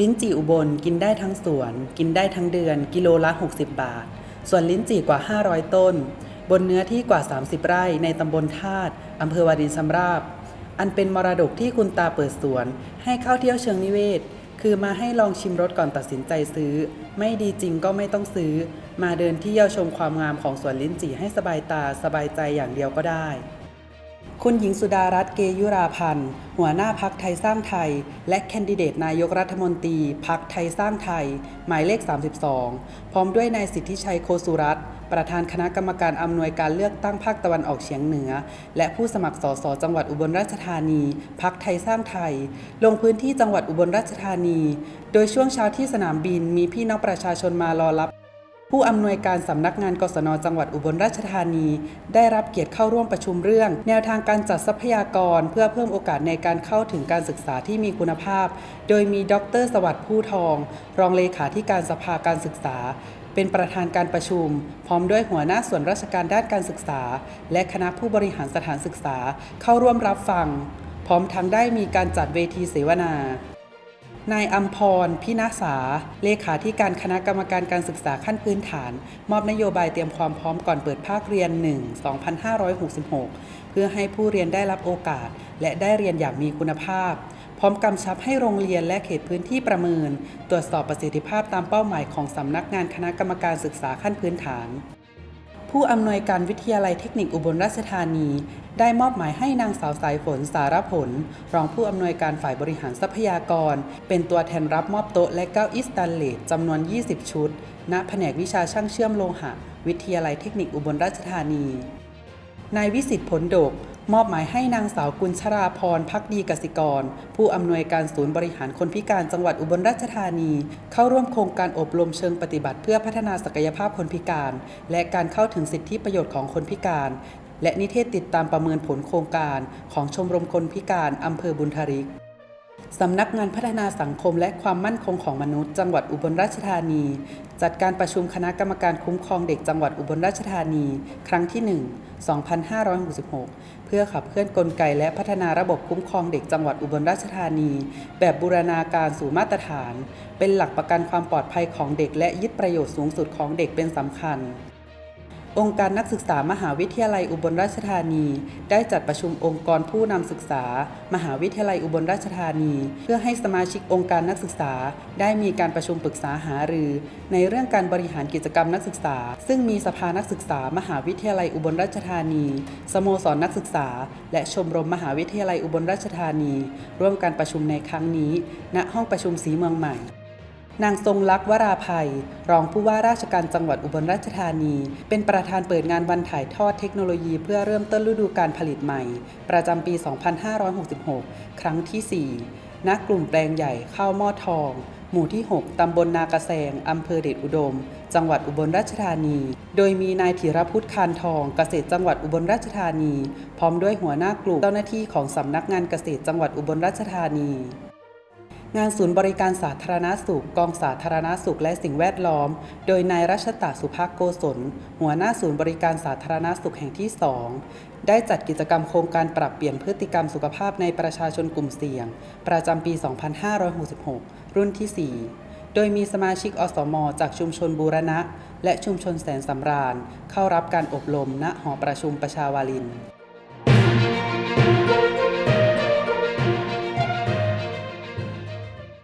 ลิ้นจี่อุบลกินได้ทั้งสวน กินได้ทั้งเดือน กิโลละ 60 บาท ส่วนลิ้นจี่กว่า 500 ต้น บนเนื้อที่กว่า 30 ไร่ในตำบลธาตุอำเภอวารินชำราบ อันเป็นมรดกที่คุณตาเปิดสวน ให้เข้าเที่ยวเชิงนิเวศ คือมาให้ลองชิมรสก่อนตัดสินใจซื้อ ไม่ดีจริงก็ไม่ต้องซื้อ มาเดินเที่ยวชมความงามของสวนลิ้นจี่ให้สบายตาสบายใจอย่างเดียวก็ได้ คุณหญิงสุดารัตน์เกยุราพันธ์ หัวหน้าพักไทยสร้างไทย และแคนดิเดตนายกรัฐมนตรีพักไทยสร้างไทย หมายเลข 32 พร้อมด้วยนายสิทธิชัยโคสุรัตน์ประธานคณะกรรมการอำนวยการเลือกตั้งภาคตะวันออกเฉียงเหนือ และผู้สมัครสสจังหวัดอุบลราชธานีพักไทยสร้างไทย ลงพื้นที่จังหวัดอุบลราชธานี โดยช่วงเช้าที่สนามบินมีพี่น้องประชาชนมารอรับ ผู้อำนวยการสำนักงานกศนจังหวัดอุบลราชธานี ได้รับเกียรติเข้าร่วมประชุมเรื่อง แนวทางการจัดทรัพยากร เพื่อเพิ่มโอกาสในการเข้าถึงการศึกษาที่มีคุณภาพ โดยมีดร สวัสดิ์ผู้ทอง รองเลขาธิการสภาการศึกษา เป็นประธานการประชุม พร้อมด้วยหัวหน้าส่วนราชการด้านการศึกษา และคณะผู้บริหารสถานศึกษา เข้าร่วมรับฟัง พร้อมทั้งได้มีการจัดเวทีเสวนา นายอัมพร พินาสา เลขาธิการคณะกรรมการการศึกษาขั้นพื้นฐาน มอบนโยบายเตรียมความพร้อมก่อนเปิดภาคเรียน 1 2566 เพื่อให้ผู้เรียนได้รับโอกาส และได้เรียนอย่างมีคุณภาพ พร้อมกำชับให้โรงเรียนและเขตพื้นที่ประเมิน ตรวจสอบประสิทธิภาพตามเป้าหมายของสำนักงานคณะกรรมการศึกษาขั้นพื้นฐาน ผู้อำนวยการวิทยาลัยเทคนิคอุบลราชธานี ได้มอบหมายให้นางสาวสายฝนสารผล รองผู้อำนวยการฝ่ายบริหารทรัพยากร เป็นตัวแทนรับมอบโต๊ะและเก้าอี้สแตนเลสจำนวน 20 ชุด ณ แผนกวิชาช่างเชื่อมโลหะ วิทยาลัยเทคนิคอุบลราชธานี นายวิสิทธิ์ผลดก มอบหมายให้นางสาวกุลชราพรพักดีกสิกร ผู้อำนวยการศูนย์บริหารคนพิการจังหวัดอุบลราชธานี เข้าร่วมโครงการอบรมเชิงปฏิบัติเพื่อพัฒนาศักยภาพคนพิการ และการเข้าถึงสิทธิประโยชน์ของคนพิการ และนิเทศติดตามประเมินผลโครงการของชมรมคนพิการอำเภอบุญทริก สำนักงานพัฒนาสังคมและความมั่นคงของมนุษย์ จังหวัดอุบลราชธานี จัดการประชุมคณะกรรมการคุ้มครองเด็กจังหวัดอุบลราชธานี ครั้งที่ 1 2566 เพื่อขับเคลื่อนกลไกและพัฒนาระบบคุ้มครองเด็กจังหวัดอุบลราชธานี แบบบูรณาการสู่มาตรฐาน เป็นหลักประกันความปลอดภัยของเด็กและยึดประโยชน์สูงสุดของเด็กเป็นสำคัญ องค์การนักศึกษามหาวิทยาลัยอุบลราชธานี ได้จัดประชุมองค์กรผู้นำศึกษา มหาวิทยาลัยอุบลราชธานี เพื่อให้สมาชิกองค์การนักศึกษา ได้มีการประชุมปรึกษาหารือ ในเรื่องการบริหารกิจกรรมนักศึกษา ซึ่งมีสภานักศึกษา มหาวิทยาลัยอุบลราชธานี สโมสรนักศึกษา และชมรมมหาวิทยาลัยอุบลราชธานี ร่วมการประชุมในครั้งนี้ ณห้องประชุมสีเมืองใหม่ นางทรงลักษณ์วราภัย รองผู้ว่าราชการจังหวัดอุบลราชธานี เป็นประธานเปิดงานวันถ่ายทอดเทคโนโลยีเพื่อเริ่มต้นฤดูการผลิตใหม่ ประจำปี 2566 ครั้งที่ 4 ณ กลุ่มแปลงใหญ่ข้าวหม้อทอง หมู่ที่ 6 ตำบลนากระแซงอำเภอเดชอุดม จังหวัดอุบลราชธานี โดยมีนายธีรพุทธคานทอง เกษตรจังหวัดอุบลราชธานี พร้อมด้วยหัวหน้ากลุ่มเจ้าหน้าที่ของสำนักงานเกษตรจังหวัดอุบลราชธานี งานศูนย์บริการสาธารณสุขกองสาธารณสุขและสิ่งแวดล้อม โดยนายรัชตาสุภาคโกศล หัวหน้าศูนย์บริการสาธารณสุขแห่งที่ 2 ได้จัดกิจกรรมโครงการปรับเปลี่ยนพฤติกรรมสุขภาพในประชาชนกลุ่มเสี่ยง ประจำปี 2566 รุ่นที่ 4โดยมีสมาชิกอสม จากชุมชนบูรณะ และชุมชนแสนสำราญ เข้ารับการอบรมณหอประชุมประชาวาลิน